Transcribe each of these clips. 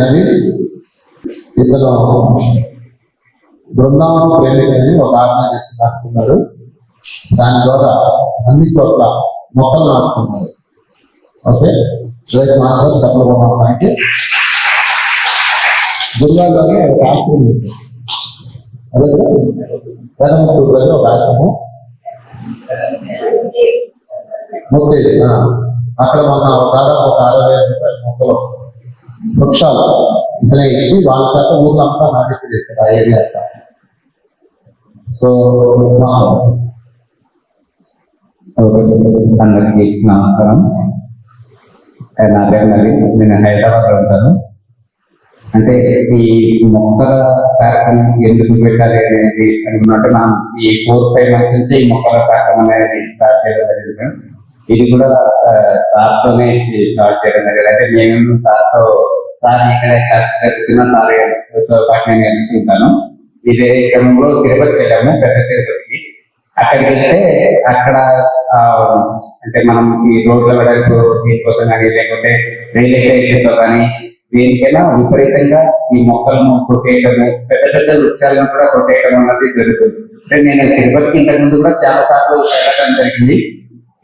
నవీన్ ఇతను బృందావనం ప్రేమిక అని ఒక ఆర్గనైజేషన్ నాటుకున్నాడు దాని ద్వారా అన్ని చోట్ల మొక్కలు నాటుకున్నాడు. ఓకే? రైట్ మాస్టర్ చెప్పలు అమ్మాయికి జిల్లాలోనే ఒక ఆశ్రమం అదే పెదమూరు దగ్గర ఒక ఆశ్రమం ముక్తి అక్కడ మొన్న ఒక దాదాపు ఒక అరవై ఐదు మొక్కలు వృక్షాలు. ఇతనే ఇచ్చి వాళ్ళ చేత ఊర్లో అంతా నాటింపు చేశారు ఆ ఏరియా అంతా. సో అందరికీ నమస్కారం. నా పేరు నవీన్. నేను హైదరాబాద్ ఉంటాను. అంటే ఈ మొక్కల కార్యక్రమం ఎందుకు పెట్టాలి అనేది అనుకున్నట్టు నా ఈ కోర్స్ ఫైవ్ నుంచి ఈ మొక్కల కార్యక్రమం అనేది స్టార్ట్ చేయడం జరిగింది. ఇది కూడా సార్తోనే స్టార్ట్ చేయడం జరిగింది. అంటే నేను సార్తో సార్ ఇక్కడ క్లాస్ జరుగుతున్న సార్ పాటు నేను ఇదే క్రమంలో తిరుపతి వెళ్ళాము పెద్ద తిరుపతికి. అక్కడికి వెళ్తే అక్కడ అంటే మనం ఈ రోడ్ల వెడల్పు దీనికోసం కానీ లేకుంటే రియల్ ఎస్టేట్ కానీ దేనికైనా విపరీతంగా ఈ మొక్కలను కొట్టేయటము పెద్ద పెద్ద వృక్షాలను కూడా కొట్టేయటం అన్నది జరుగుతుంది. అంటే నేను తిరుపతికి ఇంతకుముందు కూడా చాలా సార్లు వెళ్ళడం జరిగింది.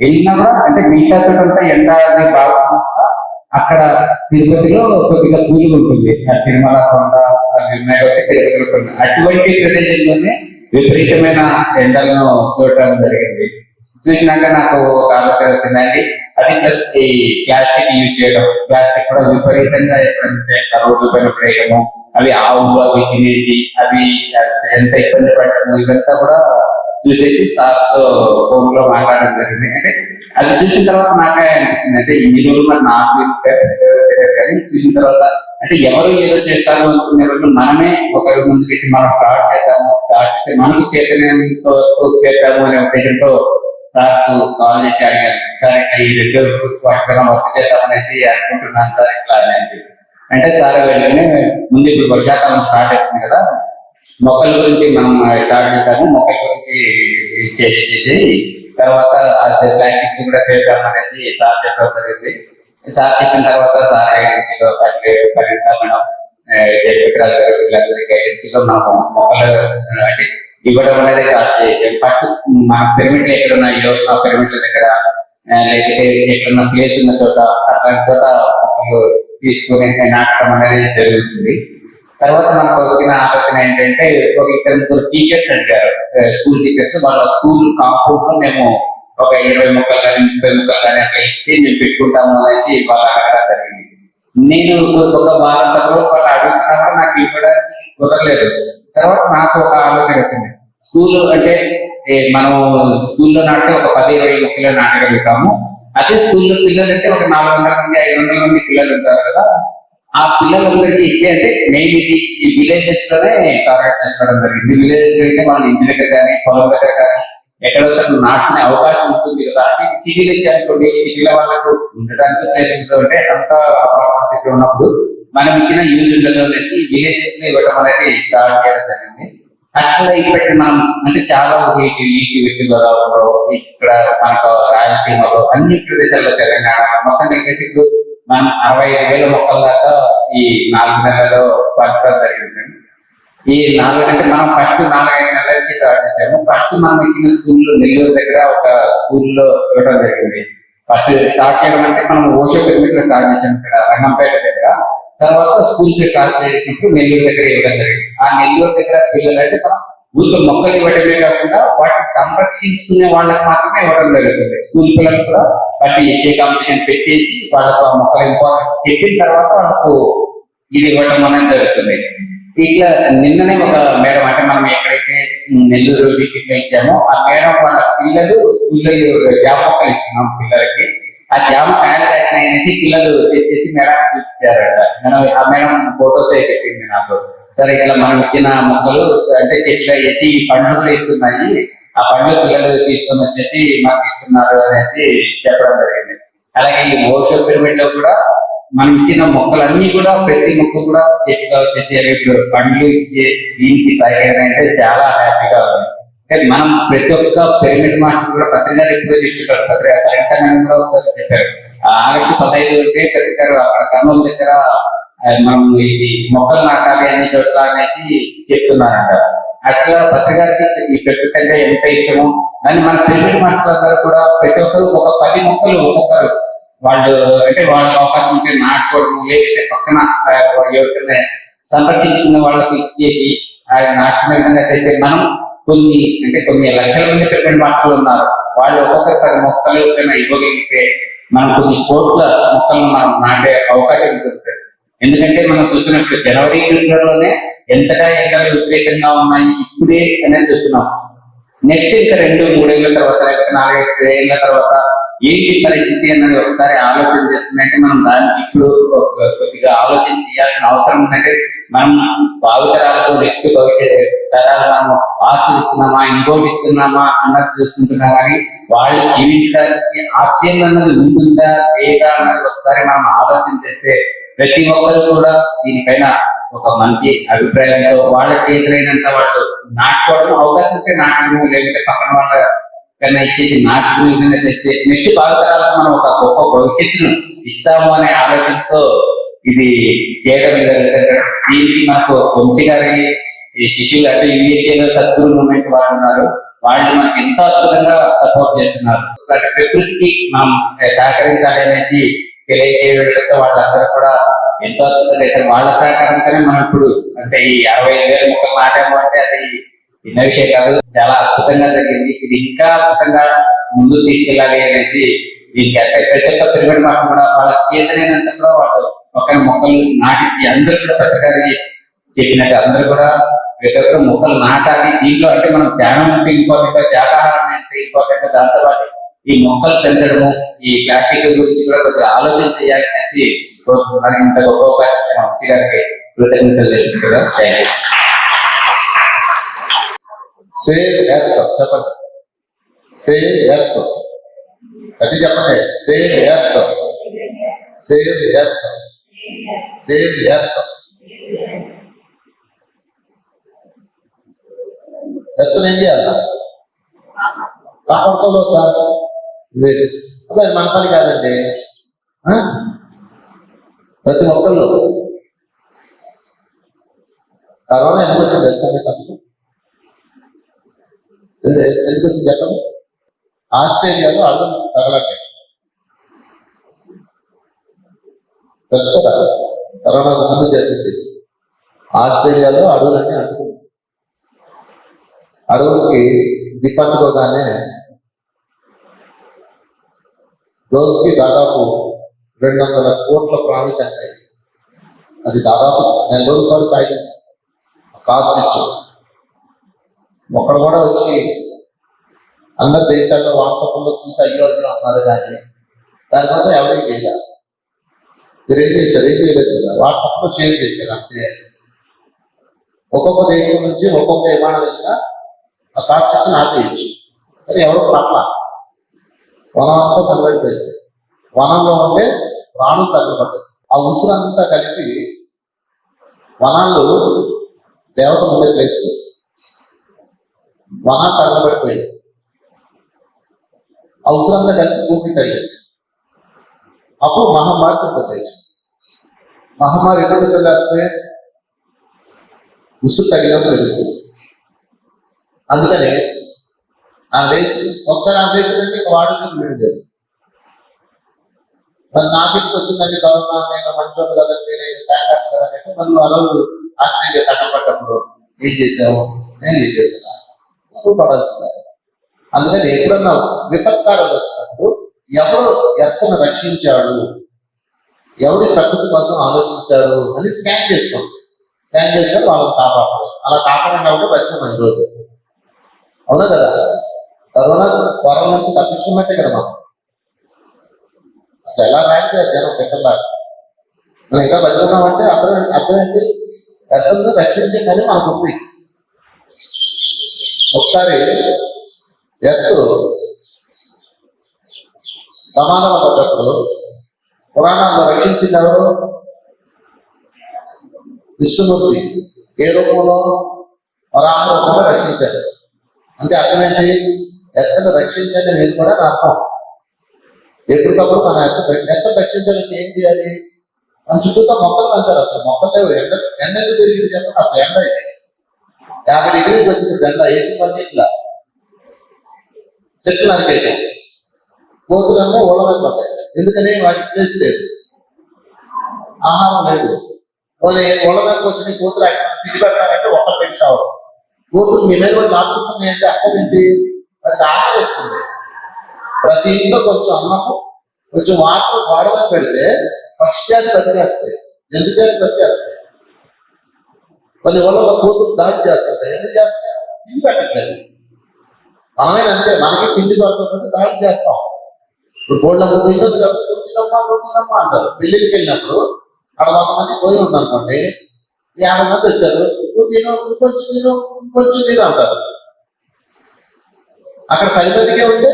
వెళ్ళినా కూడా అంటే మిగతా అంతా ఎండ అది అక్కడ తిరుపతిలో కొద్దిగా కూలి ఉంటుంది. ఆ తిరుమల కొండ కొండ. అటువంటి ప్రదేశంలోనే విపరీతమైన ఎండలను చూడటం జరిగింది. చూసినాక నాకు ఒక ఆలోచన వచ్చిందండి. అది ప్లస్ ఈ ప్లాస్టిక్ యూజ్ చేయడం. ప్లాస్టిక్ కూడా విపరీతంగా ఎప్పుడంటే రోడ్లు పైన పడేయడము అవి ఆవులు అవి తినేసి అవి ఎంత ఇబ్బంది పడటము ఇదంతా కూడా చూసేసి సార్తో ఫోన్లో మాట్లాడడం జరిగింది. అంటే అది చూసిన తర్వాత నాకు నచ్చింది అంటే ఈ రోజు మరి నాకు కానీ చూసిన తర్వాత అంటే ఎవరు ఏదో చేస్తారు అనుకునే రోజు మనమే ఒకరి ముందుకేసి మనం స్టార్ట్ చేద్దాము స్టార్ట్ చేస్తే మనకు చేతనంతో చేద్దాము అనే ఉద్దేశంతో సార్ కాల్ చేసి అడిగారు సార్ ఈ రెండు పట్టుకున్నాం వర్క్ చేద్దాం అనేసి అనుకుంటున్నాను సార్ ఇట్లా అనేసి అంటే సార్ వెంటనే ముందు ఇప్పుడు వర్షాకాలం స్టార్ట్ అవుతుంది కదా మొక్కల గురించి మనం స్టార్ట్ చేద్దాము మొక్కల గురించి చేసేసి తర్వాత అది ప్లాస్టిక్ కూడా చేద్దాం అనేసి సార్ చెప్పడం జరిగింది. సార్ చెప్పిన తర్వాత సార్లో పరిణిత మేడం జయప్రకాష్ గారు మనం మొక్కలు అంటే ఇవ్వడం అనేది స్టార్ట్ చేసాం. ఫస్ట్ మా పిరమిడ్లు ఎక్కడ ఉన్నాయో ఆ పిరమిడ్ల దగ్గర లేకపోతే ఎక్కడున్న ప్లేస్ ఉన్న చోట అట్లాంటి చోట మొక్కలు తీసుకుని నాటడం అనేది జరుగుతుంది. తర్వాత మనకు వచ్చిన ఆలోచన ఏంటంటే ఒక ఇక్కడ ముగ్గురు టీచర్స్ అడిగారు. స్కూల్ టీచర్స్ వాళ్ళ స్కూల్ కాంపౌండ్లో మేము ఒక ఇరవై ముక్కలు కానీ ముప్పై ముక్కలు కానీ అట్లా ఇస్తే మేము పెట్టుకుంటాము అనేసి వాళ్ళు అడగడం జరిగింది. నేను ఒక వారం తర్వాత వాళ్ళు అడుగుతున్నా కూడా నాకు ఇవ్వడానికి కుదరలేదు. తర్వాత నాకు ఒక ఆలోచన వచ్చింది. స్కూల్ అంటే మనం స్కూల్లో నాటితే ఒక పది ఇరవై ముక్కలు నాటగలుగుతాము. అదే స్కూల్లో పిల్లలు అంటే ఒక నాలుగు వందల మంది ఐదు వందల మంది పిల్లలు ఉంటారు కదా. ఆ పిల్లలందరికీ ఇస్తే అంటే మెయిన్ ఇది ఈ విలేజెస్లోనే టార్గెట్ చేసుకోవడం జరిగింది. విలేజెస్ అయితే వాళ్ళ ఇంటి దగ్గర కానీ పొలం దగ్గర కానీ ఎక్కడో చోట నాటుకునే అవకాశం ఉంటుంది. కదా అంటే సిటీలు ఇచ్చారనుకోండి సిటీల వాళ్ళకు ఉండడానికి ప్లేస్ ఉంటే అంత పరిస్థితి ఉన్నప్పుడు మనం ఇచ్చిన యూజ్ ఉండదు అనేసి విలేజెస్ని ఇవ్వడం అనేది స్టార్ట్ చేయడం జరిగింది. అట్లా ఇక్కడ మనం అంటే చాలా ఈస్ట్ ఈస్ట్ గోదావరిలో ఇక్కడ మనకు రాయలసీమలో అన్ని ప్రదేశాల్లో తెలంగాణ మొత్తం ఎక్కడ మనం అరవై ఐదు వేల మొక్కల దాకా ఈ నాలుగు నెలల్లో పంచడం జరిగింది. ఈ నాలుగు అంటే మనం ఫస్ట్ నాలుగైదు నెలల నుంచి స్టార్ట్ చేసాము ఫస్ట్ మనం ఇచ్చిన స్కూల్లో నెల్లూరు దగ్గర ఒక స్కూల్లో ఇవ్వడం జరిగింది. ఫస్ట్ స్టార్ట్ చేయడం అంటే మనం ఓషో పిరమిడ్లో స్టార్ట్ చేసాం ఇక్కడ రంగంపేట దగ్గర. తర్వాత స్కూల్స్ స్టార్ట్ చేసినప్పుడు నెల్లూరు దగ్గర ఇవ్వడం జరిగింది. ఆ నెల్లూరు దగ్గర పిల్లలు అంటే మనం ఊరికే మొక్కలు ఇవ్వడమే కాకుండా వాటిని సంరక్షించుకునే వాళ్ళకి మాత్రమే ఇవ్వడం జరుగుతుంది. స్కూల్ పిల్లలు కూడా ఫస్ట్ ఎస్ఏ కాంపిటీషన్ పెట్టేసి వాళ్ళకు ఆ మొక్కలు ఇంపార్టెంట్ చెప్పిన తర్వాత వాళ్ళకు ఇది ఇవ్వడం అనేది జరుగుతుంది. ఇట్లా నిన్ననే ఒక మేడం అంటే మనం ఎక్కడైతే నెల్లూరు డిస్టిక్లో ఇచ్చామో ఆ మేడం వాళ్ళ పిల్లలు స్కూల్లో జామ మొక్కలు ఇస్తున్నాం పిల్లలకి. ఆ జామ కాయలు అనేసి పిల్లలు తెచ్చేసి మేడం చూపించారట మనం ఆ మేడం ఫోటోస్ పెట్టింది నాకు. సరే ఇట్లా మనం ఇచ్చిన మొక్కలు అంటే చెట్లు వేసి పండ్లు కూడా ఇస్తున్నాయి. ఆ పండ్లు పిల్లలు తీసుకొని వచ్చేసి మాకు ఇస్తున్నారు అనేసి చెప్పడం జరిగింది. అలాగే ఈ ఓషో పిరమిడ్లో కూడా మనం ఇచ్చిన మొక్కలన్నీ కూడా ప్రతి మొక్క కూడా చెట్టుగా వచ్చేసి రేపు ఇప్పుడు పండ్లు ఇచ్చే దీనికి సరైన అంటే చాలా హ్యాపీగా ఉంది. కానీ మనం ప్రతి ఒక్క పిరమిడ్ మాస్టర్ కూడా పత్రిక ఎప్పుడో చెప్పారు పత్రిక కరెక్ట్ అని కూడా ఒకసారి చెప్పారు. ఆ ఆగస్టు పదహైదు ఉంటే పత్రికారు అక్కడ కర్నూలు దగ్గర మనం ఇది మొక్కలు నాటాలి అనే చోట్ల అనేసి చెప్తున్నారంట. అట్లా పత్రికారికి ఈ పెట్టు కంటే ఎంత ఇష్టము దాన్ని మన పిల్లల మాస్టర్లందరూ కూడా ప్రతి ఒక్కరు ఒక పది మొక్కలు ఒక్కొక్కరు. వాళ్ళు అంటే వాళ్ళకి అవకాశం ఉంటే నాటుకోవడం లేదంటే పక్కన ఎవరికైనా సంరక్షించుకున్న వాళ్ళకి ఇచ్చేసి ఆయన విధంగా చేస్తే మనం కొన్ని అంటే కొన్ని లక్షల మంది పెట్టిన మాటలు ఉన్నారు. వాళ్ళు ఒక్కొక్కరు పది మొక్కలు ఎవరికైనా ఇవ్వగలిగితే మనం కొన్ని కోట్ల మొక్కలను మనం నాటే అవకాశం దొరుకుతుంది ఎందుకంటే మనం చూస్తున్నప్పుడు జనవరి ఫిబ్రవరిలోనే ఎంతగా ఎండలు విపరీతంగా ఉన్నాయి ఇప్పుడే అనేది చూస్తున్నాం. నెక్స్ట్ ఇంకా రెండు మూడేళ్ళ తర్వాత లేకపోతే నాలుగైదు ఏళ్ళ తర్వాత ఏంటి పరిస్థితి అన్నది ఒకసారి ఆలోచన చేస్తుందంటే మనం దానికి ఇప్పుడు కొద్దిగా ఆలోచన చేయాల్సిన అవసరం ఉందంటే మనం భావితరాలకు వ్యక్తి భవిష్యత్ తరాలు మనం ఆస్తులు ఇస్తున్నామా ఇంకోటి ఇస్తున్నామా అన్నది చూస్తుంటున్నా. కానీ వాళ్ళు జీవించడానికి ఆక్సిజన్ అన్నది ఉంటుందా లేదా అన్నది ఒకసారి మనం ఆలోచన చేస్తే ప్రతి ఒక్కరు కూడా దీనిపైన ఒక మంచి అభిప్రాయంతో వాళ్ళ చేతులైనంత వాళ్ళు నాటుకోవడం అవకాశం ఉంటే నాటడం లేకుంటే పక్కన వాళ్ళ కన్నా ఇచ్చేసి నాటుకునే తెస్తే నెక్స్ట్ భావితరాలకు మనం ఒక గొప్ప భవిష్యత్తును ఇస్తాము అనే ఆలోచనతో ఇది చేయడం జరుగుతుంది. దీనికి మనకు వంశీ గారి శిష్యులు అంటే యూఎస్ఏలో సద్గురు మూమెంట్ వాళ్ళు ఉన్నారు. వాళ్ళు మనకి ఎంతో అద్భుతంగా సపోర్ట్ చేస్తున్నారు. ప్రకృతికి మనం సహకరించాలి అనేసి తెలియజేయడంతో వాళ్ళందరూ కూడా ఎంతో అద్భుతం చేశారు. వాళ్ళ సహకారంతోనే మనం ఇప్పుడు అంటే ఈ అరవై ఐదు వేల మొక్కలు నాటాము అంటే అది చిన్న విషయం కాదు. చాలా అద్భుతంగా జరిగింది. ఇది ఇంకా అద్భుతంగా ముందుకు తీసుకెళ్ళాలి అనేసి దీనికి అంటే ప్రతి ఒక్క పిరమిడ్ మాట కూడా వాళ్ళ చేతనైనంత కూడా వాళ్ళు పక్కన మొక్కలు నాటించి అందరూ కూడా పట్టడానికి చెప్పినట్టు అందరూ కూడా ప్రతి ఒక్క మొక్కలు నాటాలి. దీంట్లో అంటే మనం ధ్యానం అంటే ఇంపార్టెంట్ శాకాహారం అంటే ఇంపార్టెంట్ దాంతో పాటు ఈ మొక్కలు పెంచడము ఈ ప్లాస్టిక్ గురించి కూడా కొద్దిగా ఆలోచన చేయాలి అనేసి కోరుకుంటున్నాను ఇంత గొప్ప అవకాశం మంచి గారికి కృతజ్ఞతలు తెలుపుతున్నాను సేవ్ ఎర్త్ చెప్పండి. సేవ్ ఎర్త్ గట్టి చెప్పండి. Save earth save earth save earth earth ఏం చేయాలి కాపాడుకోవద్దా లేదు అబ్బాయి అది మన పని కాదండి. ప్రతి ఒక్కళ్ళు కరోనా ఎందుకు వచ్చింది తెలుసా అసలు? ఎందుకు వచ్చింది చెప్పండి. ఆస్ట్రేలియాలో అర్థం తగలట్లేదు తెలుసా? కరోనా ముందు జరిగింది. ఆస్ట్రేలియాలో అడవులన్నీ అంటుకుంది. అడవులకి దిప్పట్టుకోగానే రోజుకి దాదాపు రెండు వందల కోట్ల ప్రాణులు చనిపోయాయి. అది దాదాపు నెల రోజుల పాటు సాగింది. కాపు ఒక్కడ కూడా వచ్చి అందరు దేశాల్లో వాట్సాప్లో చూసి అయ్యో అయ్యో అన్నారు కానీ దానికోసం ఎవరికి చేయాలి. మీరు ఏం చేశారు? ఏం చేయలేదు కదా? వాట్సాప్లో షేర్ చేశారు అంతే. ఒక్కొక్క దేశం నుంచి ఒక్కొక్క విమానం వెళ్ళినా ఆ కాక్షిని ఆపేయచ్చు కానీ ఎవరు పట్ల? వనం అంతా తగలబడిపోయింది వనంలో ఉండే ప్రాణం తగలబడ్డాయి ఆ ఉసురంతా కలిపి వనాలు దేవత ఉండే ప్లేస్ వనం తగ్గబడిపోయింది ఆ ఉసురంతా కలిపి భూమి తగ్గింది. అప్పుడు మహమ్మారి తగ్గలేదు మహమ్మారి ఎప్పుడు తెలిస్తే ఉసురు తగినప్పుడు తెలుస్తుంది. అందుకనే ఆ లేచి ఒకసారి ఆ లేచిందంటే ఇక వాడుకు వీడలేదు మరి నాకు వచ్చిందండి కరోనా నేను మంచోడు కదండి నేను శాఖాన్ని కదండి మనం ఆ రోజు తగ్గపడ్డప్పుడు ఏం చేసావు నేను ఏం చేస్తున్నా నువ్వు పడాల్సిందే. అందుకని ఎప్పుడన్నా విపత్కారాలు వచ్చినప్పుడు ఎవడు ఎత్తను రక్షించాడు? ఎవడి ప్రకృతి కోసం ఆలోచించాడు? అని స్కాన్ చేసుకోండి. స్కాన్ చేస్తే వాళ్ళని కాపాడాలి అలా కాపాడినప్పుడు కాబట్టి బతికాం రోజు. అవునా కదా? కరోనా త్వరల నుంచి తప్పించుకున్నట్టే కదా మనం. అసలు ఎలా ర్యాంక్ జనం పెట్టలాగా మనం ఇంకా బతుకున్నామంటే అర్థం ఏంటి- అర్థం ఏంటి? ఎత్తను రక్షించండి మనకు ఉంది ఒకసారి ఎత్తు ప్రమాదం పడ్డప్పుడు పురాణాల్లో రక్షించింది ఎవరు? విష్ణుమూర్తి. ఏ రూపంలో? వరాహ రూపంలో రక్షించారు అంటే అర్థం ఏంటి? ఎత్తను రక్షించండి అనేది కూడా అర్థం. ఎప్పటికప్పుడు మన ఎత్త ఎత్త రక్షించాలంటే ఏం చేయాలి? మన చుట్టూతో మొక్కలు పెంచాలి అసలు. మొక్కలు ఎండ ఎండ ఎందుకు పెరిగింది చెప్పండి. అసలు ఎండ ఇది. యాభై డిగ్రీకి వచ్చింది ఎండ ఏసీ పని ఇట్లా చెట్లు నరికేయటం కోతులన్నీ ఓళ్ళ ఎందుకని? వాటికి ప్లేస్ లేదు. ఆహారం లేదు. పోనీ వచ్చిన కోతులు అక్కడ తిరిగి పెడతారంటే ఒక్కరు పెట్టి చావరు. కోతులు మీ మీద కూడా లాక్కుంటున్నాయి అంటే అక్కడ ఏంటి ఆకలి వస్తుంది. ప్రతి ఇంట్లో కొంచెం అన్నము కొంచెం వాటర్ వాడగా పెడితే పక్షిజాతి బతికేస్తాయి జంతు జాతి బతికేస్తాయి కొన్ని వాళ్ళ కూతురు దాడి చేస్తుంటాయి ఎందుకు చేస్తాయి? తిండి పెట్టట్లేదు. మనమైనా అంతే మనకి తిండి దొరకకపోతే దాడి చేస్తాం. ఇప్పుడు గోళ్ళ ముందు ఇంటుంది కాబట్టి "నువ్వు తినమ్మా తినమ్మా అంటారు. పెళ్ళిళ్ళకి వెళ్ళినప్పుడు అక్కడ వంద మంది పోయి ఉందనుకోండి యాభై మంది వచ్చారు నువ్వు తిను ఇంకొంచెం తిను ఇంకొంచెం తిను అంటారు. అక్కడ పది మందికే ఉంటే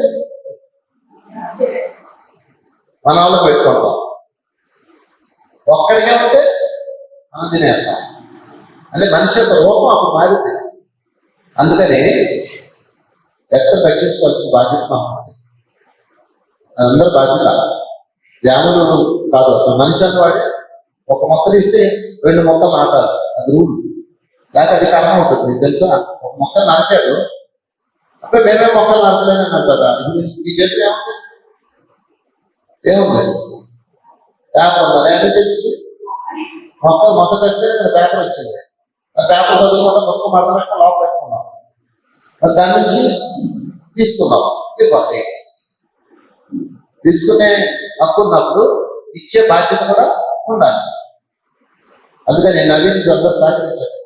మన వాళ్ళు పెట్టుకుంటాం. ఒక్కడికే ఉంటే మనం తినేస్తాం. అంటే మనిషి యొక్క రూపం అప్పుడు మారింది అందుకని ఎక్కడ రక్షించుకోవాల్సిన బాధ్యత మనం అందరి బాధ్యత. ధ్యానంలో కాదు అసలు మనిషి అన్నవాడే ఒక మొక్క తీస్తే రెండు మొక్కలు నాటాలి. అది రూల్. లేకపోతే అది కారణం ఉంటుంది. మీకు తెలుసా? ఒక మొక్క నాటాడు అంటే మేమే మొక్కలు నాటలేదని అంటారా ఇది ఈ చెప్పి ఏముంది? ఏముంది? పేపర్ ఉంది? అదే వచ్చింది మొక్క మొక్క తెస్తే పేపర్ వచ్చింది. ఆ పేపర్ చదువుకుంటే పుస్తకం అర్థం లోపల పెట్టుకున్నాం. మరి దాని నుంచి తీసుకున్నాం. ఇవ్వండి. తీసుకునే హక్కు ఉన్నప్పుడు ఇచ్చే బాధ్యత కూడా ఉండాలి. అందుకని నేను నవీన్ అందరూ సహకరించాను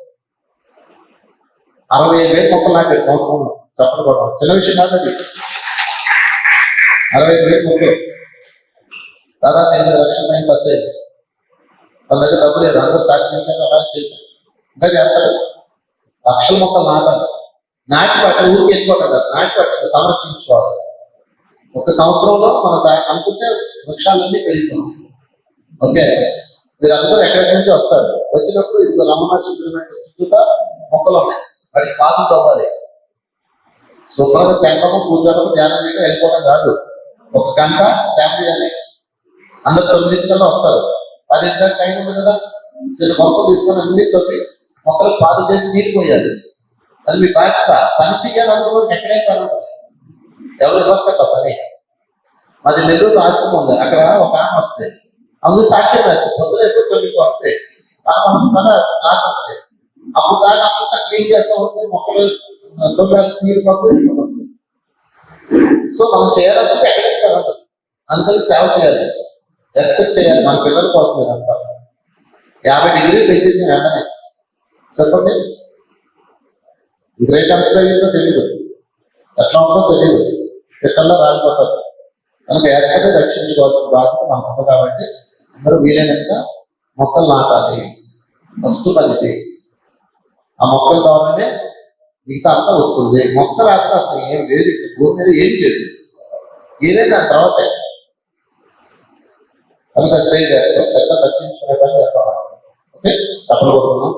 అరవై ఐదు వేలు మొక్కలు నాటాడు సంవత్సరంలో. చెప్పడం కూడా. చిన్న విషయం కాదు అది. అరవై వేలు మొక్కలు దాదాపు ఎనిమిది లక్షల పైన ఖర్చు వాళ్ళ దగ్గర డబ్బు లేదు. అందరూ సహకరించారు అలా చేశారు. ఇంకా చేస్తారు లక్షల మొక్కలు నాటాలి. నాటి పట్ట ఊరికి వెళ్ళిపోతుంది కదా నాటి పట్ట సంరక్షించుకోవాలి. ఒక సంవత్సరంలో మనం దా- అనుకుంటే వృక్షాలన్నీ పెరుగుతుంది ఓకే? వీరందరూ ఎక్కడెక్కడి నుంచి వస్తారు. వచ్చినప్పుడు ఇది రమణ సుబ్రహ్మణ్యం చుట్టూతా మొక్కలు ఉన్నాయి. వాటికి పాదులు తవ్వాలి. శుభ్రంగా తినడం కూర్చోవడం ధ్యానం చేయడం వెళ్ళిపోవడం కాదు. ఒక గంట సేవ చేయాలి అందరు తొమ్మిదింటికల్లా వస్తారు. పదింటికి టైం ఉంది కదా. చిన్న మొక్కలు తీసుకొని అన్ని తొమ్మి మొక్కలు పాదు చేసి నీరు పోయాలి. అది మీ బాధ్యత. పని చేయాలనుకోవడం ఎక్కడే పని ఉంటుంది ఎవరు ఇవ్వక పని. మాది నెల్లూరు ఆశ్రమం ఉంది. అక్కడ ఒక ఆమె వస్తే. అందుకు సాక్ష్యం రాసి పొద్దున ఎప్పుడు తొమ్మిదికి వస్తే. మన క్లాస్ వస్తాయి అప్పుడు దాకా అంతా క్లీన్ చేస్తూ ఉంటుంది మొక్కలు తొమ్మిది నీరు పడుతుంది సో మనం చేయాలంటే అందరికి సేవ చేయాలి. ఎక్కడ చేయాలి. మన పిల్లల కోసం ఇదంతా యాభై డిగ్రీలు పెట్టేసి వెంటనే. చెప్పండి. గ్రేట్ రేట్ ఎంత పెరిగిందో తెలియదు ఎట్లా ఉందో తెలియదు పిట్టల్లో రాలిపోతారు. మనకు ఎక్కడే రక్షించుకోవాల్సిన బాధ్యత మనకు ఉంది కాబట్టి అందరూ వీలైనంత మొక్కలు నాటాలి. ఫస్ట్ పనిది ఆ మొక్కల ద్వారానే మిగతా అంతా వస్తుంది. మొక్క రాకపోతే అసలు ఏం లేదు. ఇక్కడ భూమి మీద ఏం లేదు. ఏదైనా తర్వాత. కనుక సేవ్ చేస్తాం పెద్ద రక్షించుకునే పని చేస్తాం ఓకే? చెప్పలు కొడుతున్నాం